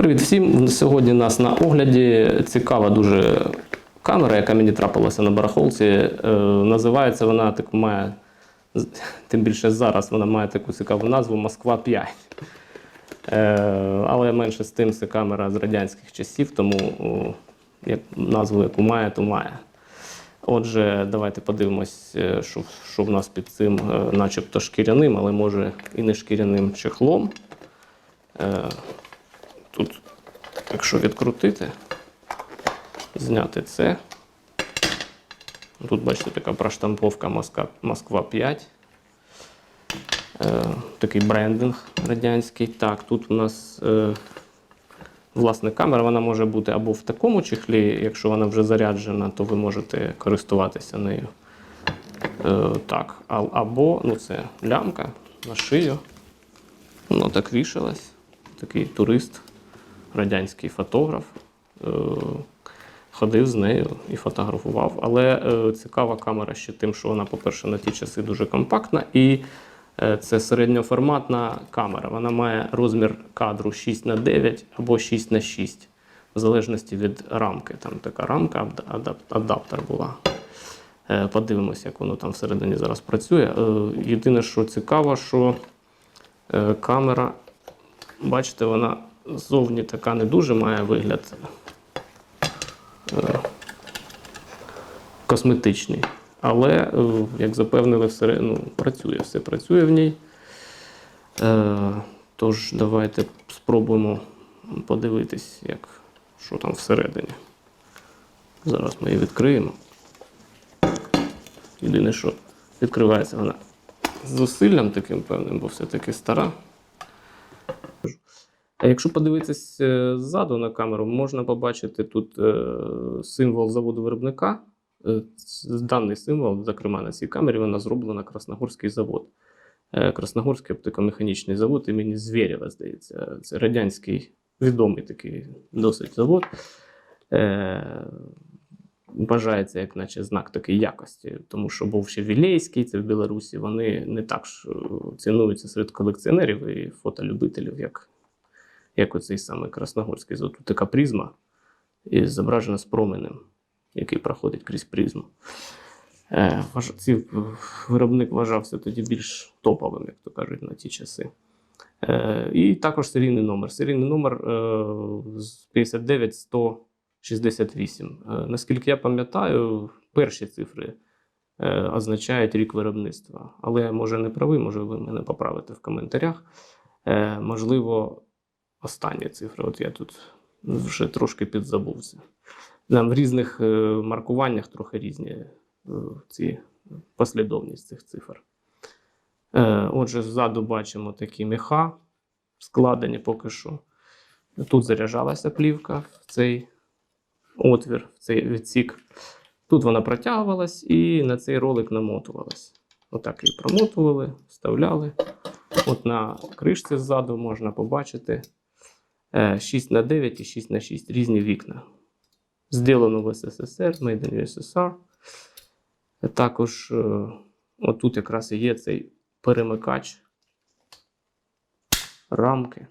Привіт всім! Сьогодні нас на огляді цікава дуже камера, яка мені трапилася на барахолці. Е, називається вона так має, тим більше зараз вона має таку цікаву назву Москва 5. Е, але менше з тим, це камера з радянських часів, тому назву яку має, то має. Отже, давайте подивимось, е, що, що в нас під цим, начебто шкіряним, але може і не шкіряним чехлом. Тут, якщо відкрутити, зняти це. Тут, бачите, така проштамповка Москва, Москва 5. Е, такий брендинг радянський. Так, тут у нас е, власне камера, вона може бути або в такому чехлі, якщо вона вже заряджена, то ви можете користуватися нею. Е, так, або ну, це лямка на шию. Воно так вішалось. Такий турист, радянський фотограф. Е, ходив з нею і фотографував. Але е, цікава камера ще тим, що вона, по-перше, на ті часи дуже компактна, і е, це середньоформатна камера. Вона має розмір кадру 6 на 9 або 6 на 6 в залежності від рамки. Там така рамка, адаптер була. Подивимося, як воно там всередині зараз працює. Єдине, що цікаво, що камера, бачите, вона ззовні така не дуже має вигляд е, косметичний. Але, е, як запевнили, все, ну, працює, все працює в ній. Е, Тож, давайте спробуємо подивитись, як, що там всередині. Зараз ми її відкриємо. Єдине, що відкривається вона з зусиллям таким певним, бо все-таки стара. А якщо подивитись е, ззаду на камеру, можна побачити тут е, символ заводу виробника. Е, Даний символ, зокрема на цій камері, вона зроблена Красногорський завод. Красногорський оптикомеханічний завод імені Звєрєва, здається. Це радянський відомий такий досить завод. Вважається як наче знак такої якості, тому що був ще Вілейський, це в Білорусі. Вони не так ж цінуються серед колекціонерів і фотолюбителів, як, як оцей самий Красногорський. Тут така призма і зображена з променем, який проходить крізь призму. Е, е, виробник вважався тоді більш топовим, як то кажуть, на ті часи. Е, і також серійний номер. Серійний номер е, 59168. Е, наскільки я пам'ятаю, перші цифри означають рік виробництва. Але може не правий, може ви мене поправите в коментарях. Можливо, останні цифри. От я тут вже трошки підзабувся. Там в різних е, маркуваннях трохи різні е, ці послідовність цих цифр. Е, отже, ззаду бачимо такі меха, складені поки що. Тут заряджалася плівка в цей отвір, в цей відсік. Тут вона протягувалась і на цей ролик намотувалась. Отак її промотували, вставляли. От на кришці ззаду можна побачити 6 на 9 і 6 на 6 різні вікна. Зроблено в СССР, Made in USSR. Також е, отут якраз і є цей перемикач рамки.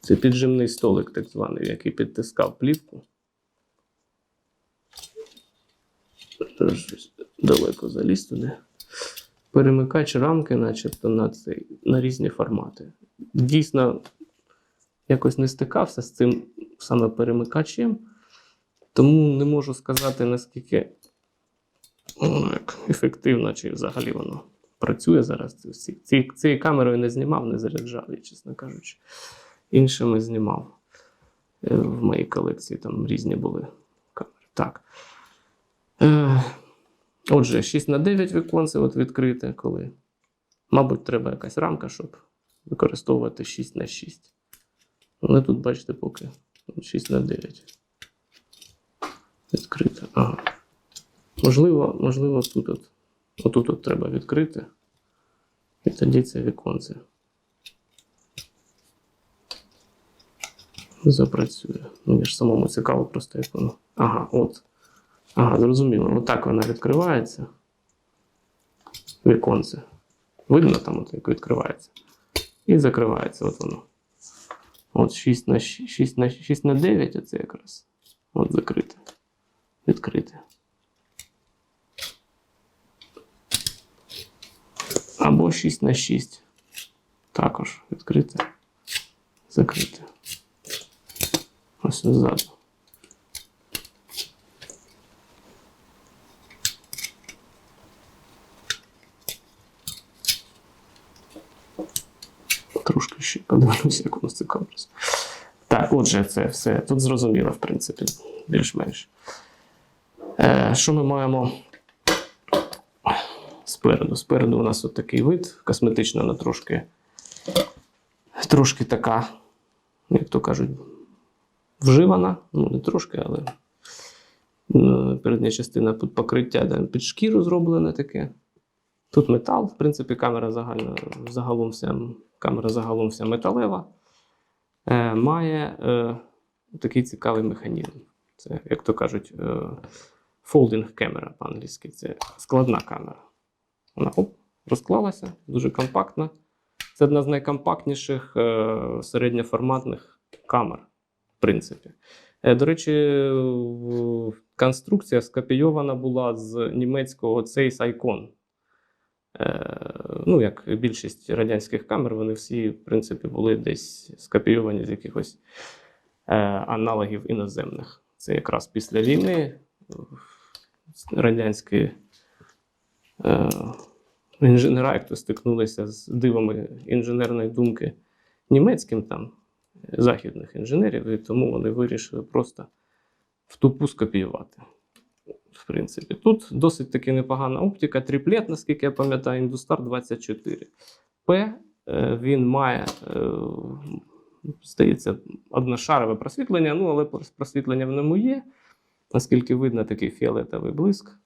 Це піджимний столик, так званий, який підтискав плівку. Далеко заліз туди. Перемикач рамки, начебто, на, цей, на різні формати. Дійсно, якось не стикався з цим саме перемикачем, тому не можу сказати, наскільки як ефективно, чи взагалі воно працює зараз. Ці, ці, цією камерою не знімав, не заряджав, її, чесно кажучи. Іншими знімав. Е, В моїй колекції там різні були камери. Так. Отже, 6 на 9 віконце от відкрите, коли. Мабуть, треба якась рамка, щоб використовувати 6 на 6. Але тут, бачите, поки 6 на 9. Відкрите. Ага. Можливо, можливо, тут от, отут от треба відкрити. І тоді це віконце. Запрацює. Мені ж самому цікаво просто, як воно. Ага, от. Ага, зрозуміло. Отак вона відкривається. Віконце. Видно там, от, як відкривається. І закривається. От воно. От 6 на 6, 6 на 6 на 9, оце якраз. От закрите. Відкрите. Або 6 на 6. Також відкрите. Закрите. Ось ззаду. Трошки ще подивлюся, як воно цікавиться. Так, отже, це все. Тут зрозуміло, в принципі, більш-менш. Е, що ми маємо спереду? Спереду у нас от такий вид, косметична вона трошки, трошки така, як то кажуть, вживана. Ну, не трошки, але передня частина під покриття да, під шкіру зроблене таке. Тут метал, в принципі, камера загально, загалом вся, камера загалом вся металева. Е, має е, такий цікавий механізм. Це, як то кажуть, е, folding camera по-англійськи. Це складна камера. Вона оп, розклалася, дуже компактна. Це одна з найкомпактніших е, середньоформатних камер, в принципі. Е, До речі, конструкція скопійована була з німецького Zeiss Icon. Е, Ну, як більшість радянських камер, вони всі, в принципі, були десь скопійовані з якихось е, аналогів іноземних. Це якраз після війни радянські е, інженера, як то стикнулися з дивами інженерної думки німецьким там західних інженерів, і тому вони вирішили просто в тупу скопіювати. В принципі, тут досить таки непогана оптика, тріплет, наскільки я пам'ятаю, Індустар 24. П е, він має, е, здається, одношарове просвітлення, ну, але просвітлення в ньому є. Наскільки видно, такий фіолетовий блиск.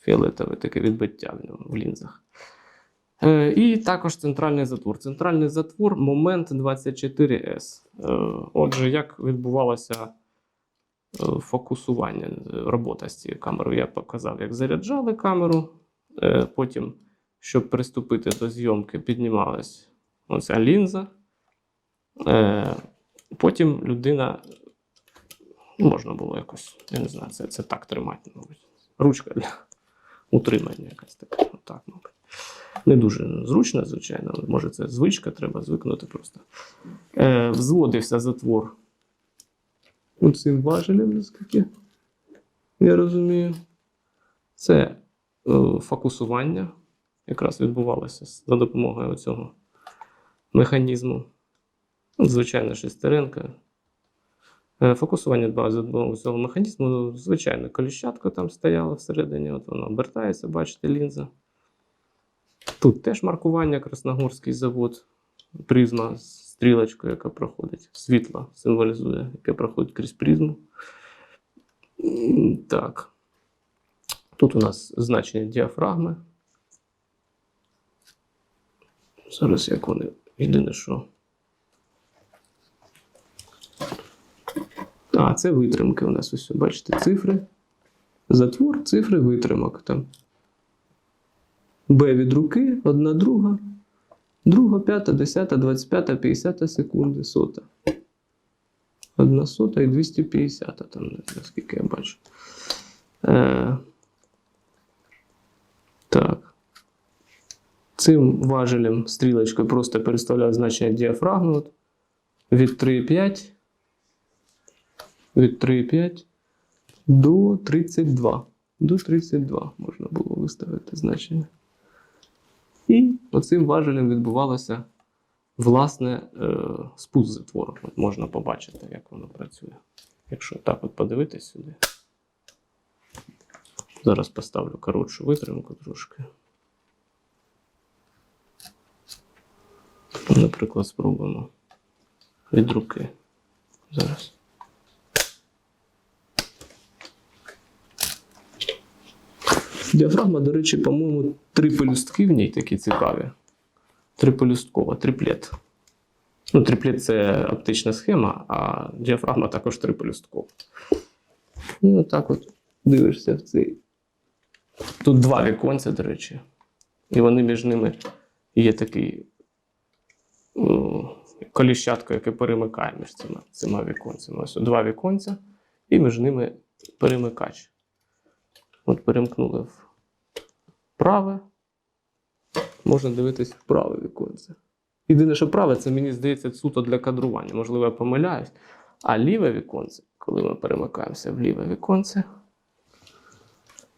Фіолетове таке відбиття в ньому в лінзах. Е, І також центральний затвор. Центральний затвор момент 24S. Е, Отже, як відбувалося фокусування, е, робота з цією камерою? Я показав, як заряджали камеру. Е, Потім, щоб приступити до зйомки, піднімалась оця лінза. Е, Потім людина можна було якось, я не знаю, це, це так тримати, мабуть. Ручка для утримання якась така. Отак, мабуть. Не дуже зручно, звичайно, але може це звичка, треба звикнути просто. Е, взводився затвор цим важелем, наскільки я розумію. Це е, фокусування якраз відбувалося за допомогою цього механізму. Ну, Звичайно, шестеренка. Е, Фокусування допомогою цього механізму. Звичайно, коліщатка там стояла всередині, от воно обертається, бачите, лінза. Тут теж маркування Красногорський завод, призма з стрілочкою, яка проходить. Світло символізує, яке проходить крізь призму. Так. Тут у нас значення діафрагми. Зараз як вони. Єдине, що. А, це витримки у нас ось. Бачите, цифри. Затвор, цифри витримок там. Б від руки, одна друга, друга, п'ята, десята, двадцять п'ята, п'ятдесята секунди, сота. Одна сота і 250, там, наскільки я бачу. Е, так. Цим важелем стрілочкою просто переставляю значення діафрагми. От, від 3,5 від 3,5 до 32. До 32 можна було виставити значення. І оцим важелем відбувалося власне е, спуск затвору. От можна побачити, як воно працює. Якщо так от подивитись сюди. Зараз поставлю коротшу витримку трошки. Наприклад, спробуємо від руки. Зараз. Діафрагма, до речі, по-моєму, три пелюстки в ній такі цікаві. Трипелюсткова, триплет. Ну, триплет це оптична схема, а діафрагма також трипелюсткова. Ну, так от дивишся в цей. Тут два віконця, до речі. І вони між ними є такий коліщатко, яке перемикає між цими, цими віконцями. Ось два віконця, і між ними перемикач. От перемкнули в праве, можна дивитись в праве віконце. Єдине, що праве, це мені здається суто для кадрування. Можливо, я помиляюсь. А ліве віконце, коли ми перемикаємося в ліве віконце,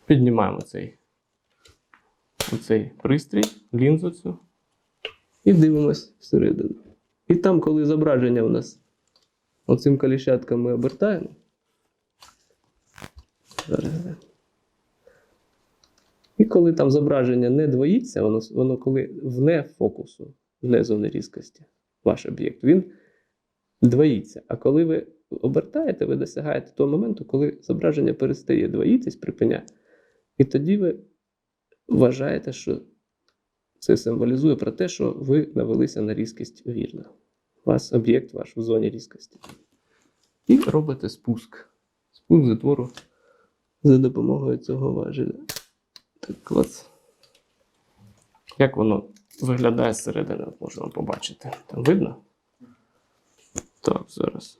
піднімаємо цей, цей пристрій, лінзу цю, і дивимось всередину. І там, коли зображення у нас оцим коліщатком ми обертаємо. Зараз. Коли там зображення не двоїться, воно, воно коли вне фокусу, вне зони різкості, ваш об'єкт, він двоїться. А коли ви обертаєте, ви досягаєте того моменту, коли зображення перестає двоїтись, припиняє. І тоді ви вважаєте, що це символізує про те, що ви навелися на різкість вірно. Вас об'єкт ваш в зоні різкості. І робите спуск. Спуск затвору за допомогою цього важеля. Так, клац. Як воно виглядає зсередини, можна побачити. Там видно? Так, зараз.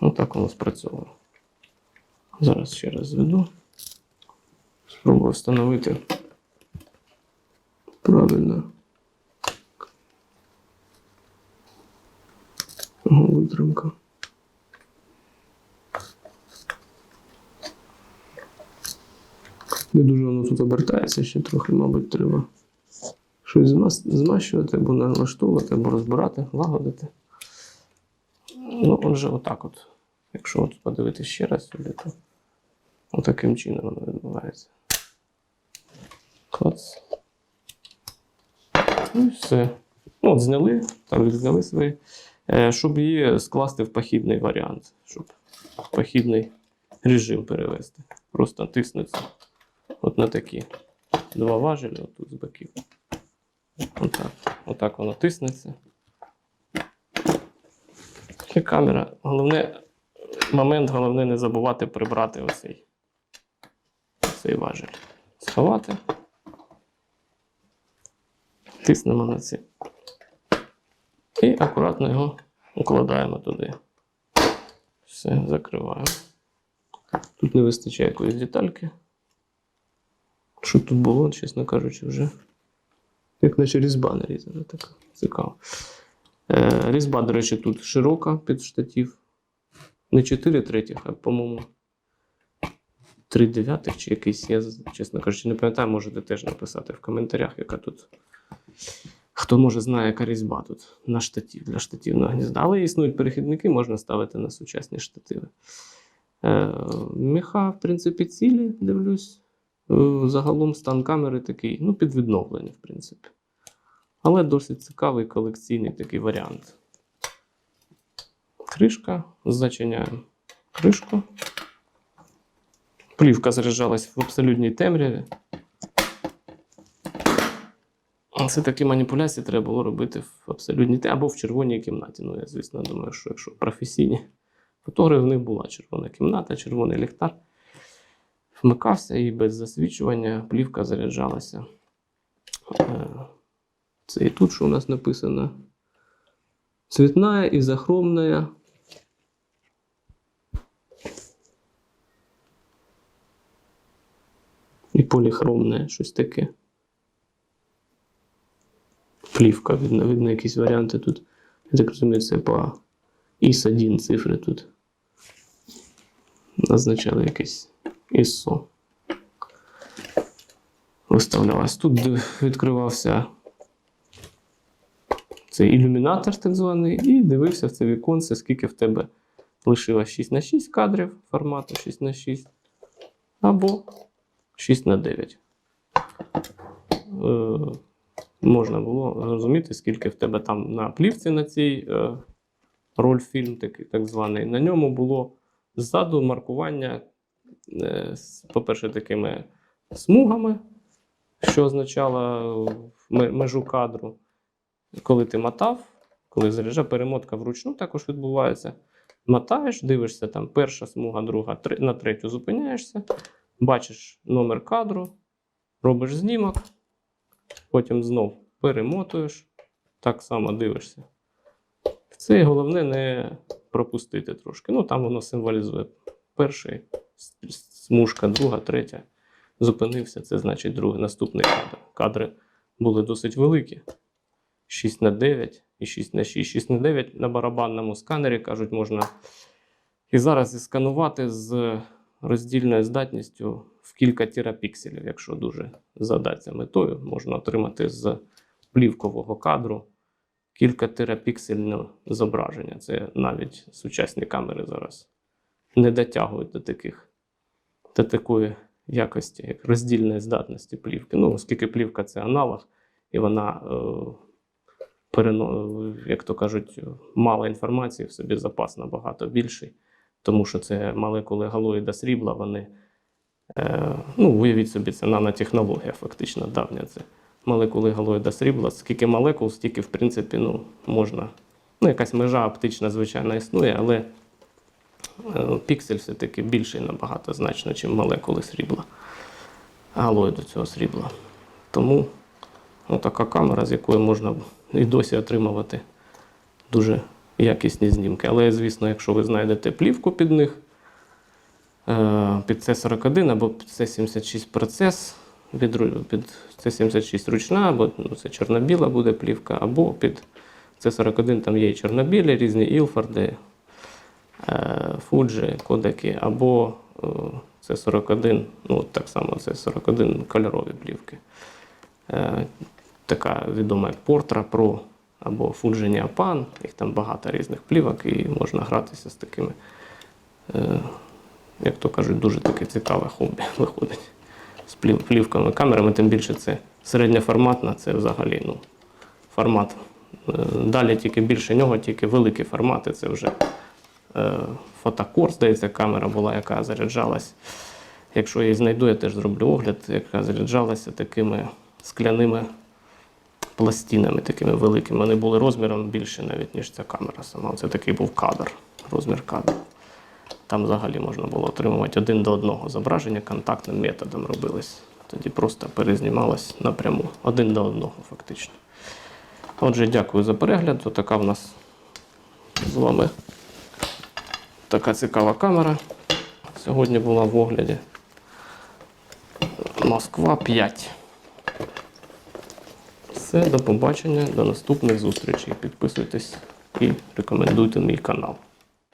Отак воно спрацьовує. Зараз ще раз зведу. Спробую встановити правильно. Витримка. Не дуже воно тут обертається, ще трохи, мабуть, треба щось змащувати або налаштовувати, або розбирати, лагодити. Ну, отже, отак от. Якщо от подивитися ще раз сюди, то отаким чином воно відбувається. Клац. Ну і все. Ну, от зняли, там зняли свої. Е, щоб її скласти в похідний варіант, щоб похідний режим перевести. Просто тиснеться от на такі два важелі отут з боків. Отак. Отак воно тиснеться. І камера. Головне, момент, головне не забувати прибрати оцей, оцей важель. Сховати. Тиснемо на ці. І акуратно його укладаємо туди. Все, закриваємо. Тут не вистачає якоїсь детальки. Що тут було, чесно кажучи, вже. Як наче різьба нарізана, така цікаво. Е, різьба, до речі, тут широка під штатів. Не 4 третіх, а, по-моєму, 3 дев'ятих чи якийсь. Я, чесно кажучи, не пам'ятаю, можете теж написати в коментарях, яка тут. Хто може знає, яка різьба тут на штатів для штативного гнізда. Але існують перехідники, можна ставити на сучасні штативи. Е, міха, в принципі, цілі, дивлюсь. Е, Загалом стан камери такий, ну, під відновлення, в принципі. Але досить цікавий колекційний такий варіант. Кришка. Зачиняємо кришку. Плівка заряджалась в абсолютній темряві. Це такі маніпуляції треба було робити в абсолютній темряві або в червоній кімнаті. Ну, я, звісно, думаю, що якщо професійні фотографи, в них була червона кімната, червоний ліхтар. Вмикався і без засвічування плівка заряджалася. Е, Це і тут, що у нас написано. Цвітна і захромна. І поліхромне, щось таке. Плівка, видно, видно якісь варіанти тут. Я так розумію, це по IS-1 цифри тут. Назначали якесь ISO. Виставлялась. Тут відкривався цей ілюмінатор, так званий, і дивився в це віконце, скільки в тебе лишилось 6 на 6 кадрів формату 6 на 6 або 6 на 9. Е, можна було зрозуміти, скільки в тебе там на плівці на цій е, рольфільм, такий так званий. На ньому було ззаду маркування, по-перше, такими смугами, що означало межу кадру. Коли ти мотав, коли заряджав, перемотка вручну також відбувається. Мотаєш, дивишся там перша смуга, друга, на третю зупиняєшся, бачиш номер кадру, робиш знімок потім знов перемотуєш, так само дивишся. Це головне не пропустити трошки. Ну, там воно символізує перший, смужка, друга, третя. Зупинився, це значить другий наступний кадр. Кадри були досить великі. 6 на 9 і 6 на 6. 6 на 9 на барабанному сканері, кажуть, можна і зараз і сканувати з роздільною здатністю в кілька терапікселів, якщо дуже задаться метою, можна отримати з плівкового кадру кілька терапіксельне зображення. Це навіть сучасні камери зараз не дотягують до таких до такої якості, як роздільної здатності плівки. Ну, оскільки плівка це аналог, і вона, е, як то кажуть, мало інформації в собі запас набагато більший, тому що це молекули галоїда срібла, вони. Е, ну, уявіть собі, це нанотехнологія, фактично давня. Це молекули галоїда срібла. Скільки молекул, стільки, в принципі, ну, можна. Ну, якась межа оптична, звичайно, існує, але піксель все-таки більший набагато значно, ніж молекули срібла, галоїду цього срібла. Тому така камера, з якої можна і досі отримувати дуже якісні знімки. Але, звісно, якщо ви знайдете плівку під них, е, під C41 або під C76 процес, під C76 ручна, або ну, це чорно-біла буде плівка, або під C41 там є і чорнобілі, різні Ілфорди, е, Фуджі, кодеки, або е, C41, ну так само C41 кольорові плівки. Е, Така відома як Portra Pro або Fuji Neopan, їх там багато різних плівок, і можна гратися з такими, е, як то кажуть, дуже таке цікаве хобі виходить з плівками, камерами, тим більше це середньоформатна, це взагалі ну, формат. Е, Далі тільки більше нього, тільки великі формати. Це вже е, фотокор, здається, камера була, яка заряджалась. Якщо я її знайду, я теж зроблю огляд, яка заряджалася такими скляними пластинами, такими великими. Вони були розміром більше навіть, ніж ця камера сама. Це такий був кадр, розмір кадру. Там взагалі можна було отримувати один до одного зображення контактним методом робилось. Тоді просто перезнімалось напряму, один до одного, фактично. Отже, дякую за перегляд. Отака в нас з вами така цікава камера. Сьогодні була в огляді. Москва 5. Все, до побачення, до наступних зустрічей. Підписуйтесь і рекомендуйте мій канал.